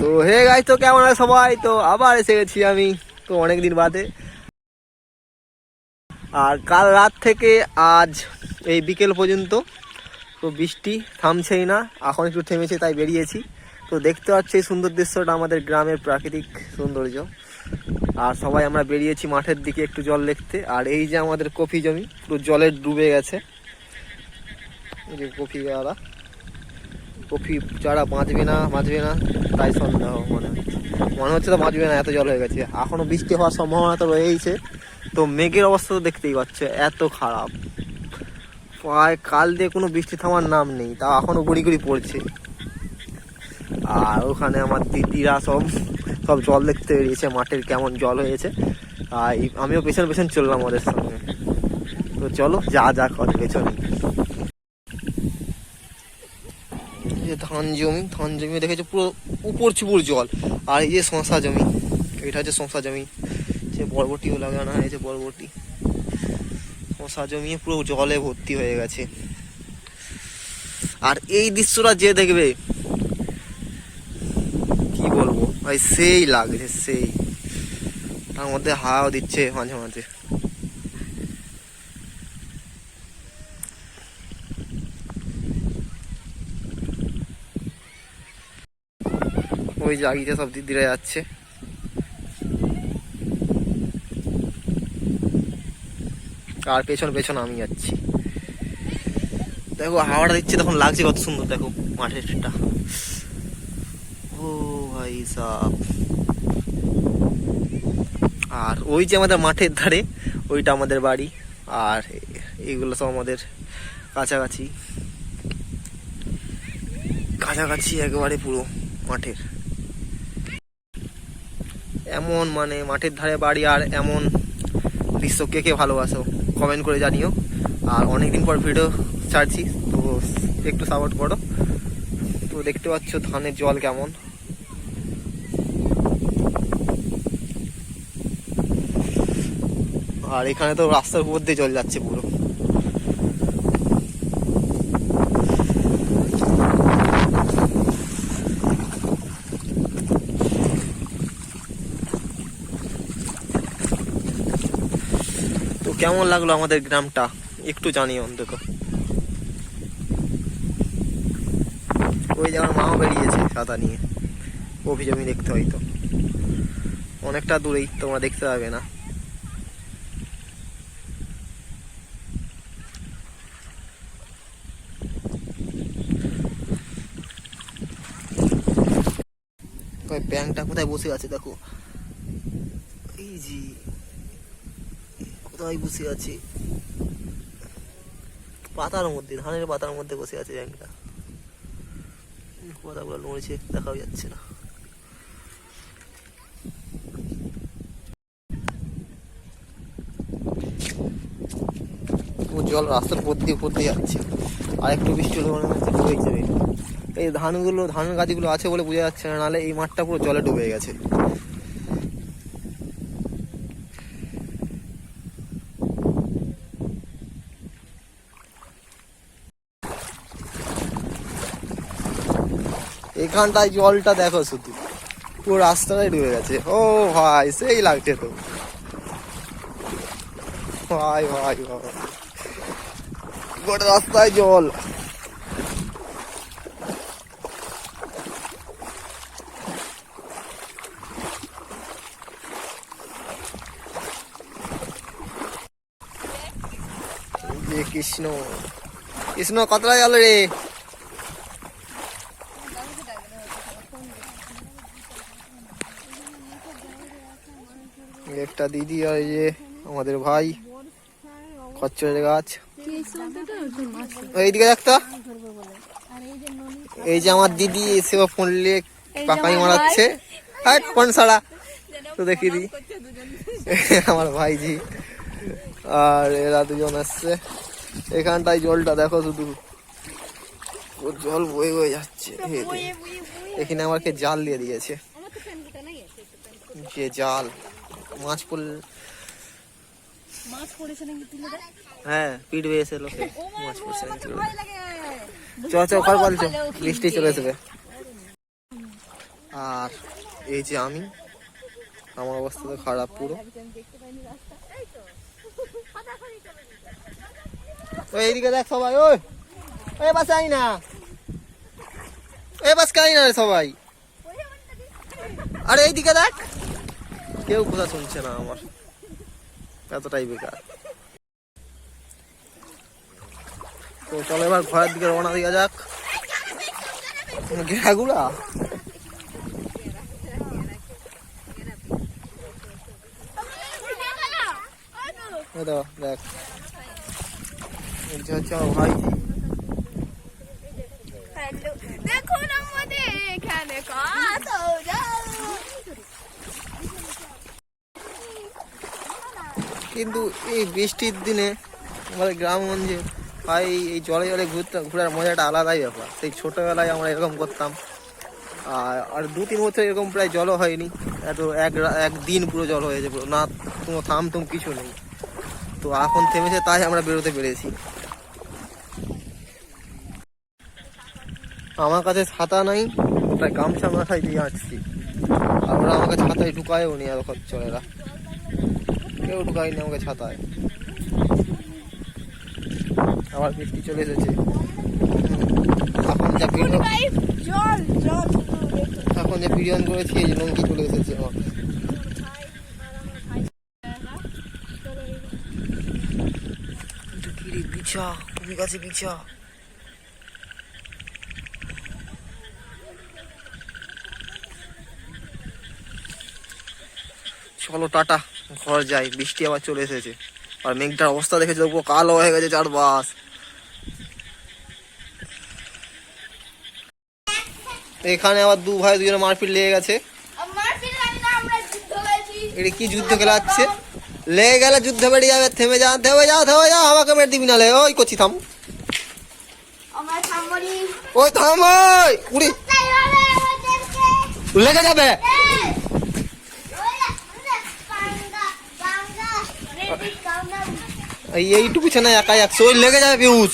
তো হে গাই তো কেমন আছে সবাই? তো আবার এসে গেছি আমি, তো অনেক দিন বাদে। আর কাল রাত থেকে আজ এই বিকেল পর্যন্ত তো বৃষ্টি থামছেই না, এখন একটু থেমেছে, তাই বেরিয়েছি। তো দেখতে পাচ্ছি এই সুন্দর দৃশ্যটা আমাদের গ্রামের প্রাকৃতিক সৌন্দর্য। আর সবাই আমরা বেরিয়েছি মাঠের দিকে একটু জল দেখতে, আর এই যে আমাদের কফি জমি, পুরো জলে ডুবে গেছে। কফি গাড়া কফি চারা বাঁচবে না বাঁচবে না, তাই সন্দেহ মনে মনে হচ্ছে তো বাঁচবে না, এত জল হয়ে গেছে। এখনও বৃষ্টি হওয়ার সম্ভাবনা তো রয়েইছে। তো মেঘের অবস্থা তো দেখতেই পাচ্ছে, এত খারাপ। প্রায় কাল দিয়ে কোনো বৃষ্টি থামার নাম নেই তা এখনও গুড়ি গুড়ি পড়ছে। আর ওখানে আমার দিদিরা সব সব জল দেখতে বেরিয়েছে, মাঠের কেমন জল হয়েছে। আর আমিও পেছন পেছন চললাম ওদের সঙ্গে। তো চলো, যা যা কর পেছনে যে ধান জমি ধান জমি দেখেছ, পুরো উপর চুপুর জল। আর এই যে শশা জমি, এটা হচ্ছে শশা জমি। যে বরবটিও লাগানো হয়েছে বরবটি। শশা জমি পুরো জলে ভর্তি হয়ে গেছে। আর এই দৃশ্যটা যে দেখবে, কি বলব? ভাই, সেই লাগছে, সেই। তার মধ্যে হাওয়াও দিচ্ছে মাঝে মাঝে। ওই জাগিতে সব দিদিরা যাচ্ছে। আর পেছন পেছন আমি যাচ্ছি। দেখো, হাওয়াটা দিচ্ছে, তখন লাগছে কত সুন্দর, দেখো মাঠেরটা ও ভাই সাহ আর ওই যে আমাদের মাঠের ধারে, ওইটা আমাদের বাড়ি, আর এইগুলো সব আমাদের কাছাকাছি। কাছাকাছি একেবারে পুরো মাঠের। এমন মানে মাঠের ধারে বাড়ি আর এমন দৃশ্য কে কে ভালোবাসো? কমেন্ট করে জানিও। আর অনেকদিন পর ভিডিও ছাড়ছি, তো একটু সাপোর্ট করো। তো দেখতে পাচ্ছ ধানের জল কেমন। আর এখানে তো রাস্তার উপর দিয়ে জল যাচ্ছে পুরো তো কেমন লাগল আমাদের গ্রামটা? একটু জানি অন্তত ওই যে মাও বেরিয়েছে সাদা নিয়ে। অভিজমি দেখতে হয়তো অনেকটা দূরেই, তোমরা দেখতে পাবে না। ব্যাংকটা কোথায় বসে আছে দেখো? এই যে। কোথায় বসে আছে। পাতার মধ্যে, ধানের পাতার মধ্যে বসে আছে ব্যাংকটা পাতাগুলো নড়ছে দেখাও যাচ্ছে না। জল রাস্তার উপর দিয়ে উপর দিয়ে যাচ্ছে। আর একটু বৃষ্টি হলে মনে হচ্ছে ডুবে যাবে। এই ধানগুলো, ধান গাছগুলো আছে বলে বোঝা যাচ্ছে না, নাহলে এই মাঠটা পুরো জলে ডুবে গেছে। এখানটায় জলটা দেখো শুধু। পুরো রাস্তাটাই ডুবে গেছে। ও ভাই, সেই লাগছে তো। ভাই ভাই ভাই। গোটা রাস্তায় জল। কৃষ্ণ। কৃষ্ণ কতটা গেল রে? একটা দিদি আর যে আমাদের ভাই, খচ্চরের গাছ। এইদিকে একটা এই যে আমার দিদি এসে ফোন নিয়ে পাকাই মারাচ্ছে। হ্যাঁ কোন সাড়া তো দেখি দি আমার ভাইজি। আর এরা দুজন আসছে। এখানটায় জলটা দেখো শুধু। জল বয়ে বয়ে যাচ্ছে। এখানে আমাকে জাল দিয়ে দিয়েছে। যে জাল মাছ পড়লে মাছ পড়েছে নাকি তুলে হ্যাঁ পিট বেয়েছে লোকে মাছ পড়ছে চ চ ঘর বলছো বৃষ্টি চলে আসবে আর এই যে আমি আমার অবস্থা তো খারাপ পুরো। এইদিকে দেখ সবাই ওই ওই বাস আই না। এ বাস কাই না সবাই? আরে এইদিকে দেখ। কেউ কথা শুনছে না আমার। এতটাই বেকার। তো চলো এবার ঘরের দিকে রওনা দিয়ে যাক। ঘেরাগুলা দেখ। হচ্ছে ভাই। এখানে কত কিন্তু এই বৃষ্টির দিনে আমাদের গ্রামগঞ্জে ভাই এই জলে জলে ঘুরতে ঘোরার মজাটা আলাদাই ব্যাপার। সেই ছোটোবেলায় আমরা এরকম করতাম। আর দু তিন বছর এরকম প্রায় জলও হয়নি। এত এক রা- একদিন পুরো জল হয়েছে পুরো না, কোনো থাম তুম কিছু নেই। তো এখন থেমেছে, তাই আমরা বেরোতে পেরেছি। আমার কাছে ছাতা নাই তাই গামছা মাথায় দিয়ে আসছি আর ওরা আমাকে ছাতায় ঢুকায়ও নি আর চলেরা কেউ ঢুকায়নি আমাকে ছাতায়। আবার বৃষ্টি চলে এসেছে। এখন যা এখন যে অন করেছি এই লঙ্কি চলে এসেছে আমার। বিছা কবি গাছে বিছা। চলো টাটা। ঘর যাই। বৃষ্টি আবার চলে এসেছে। আর মেঘটার অবস্থা দেখেছে? তো পুরো কালো হয়ে গেছে চারপাশ। এখানে আবার দু ভাই দুজনে মারপিট লেগে গেছে। এটা কি যুদ্ধ খেলাচ্ছে? লেগে গেলে যুদ্ধ বেড়ে যাবে। থেমে যা থেমে যাও থেমে যাও আমাকে মেরে দিবি না লে ওই করছি থাম। ওই থাম ওই! উড়ি। লেগে যাবে। এইটুকু ছেলে একাই একশো ওই লেগে যাবে পিউজ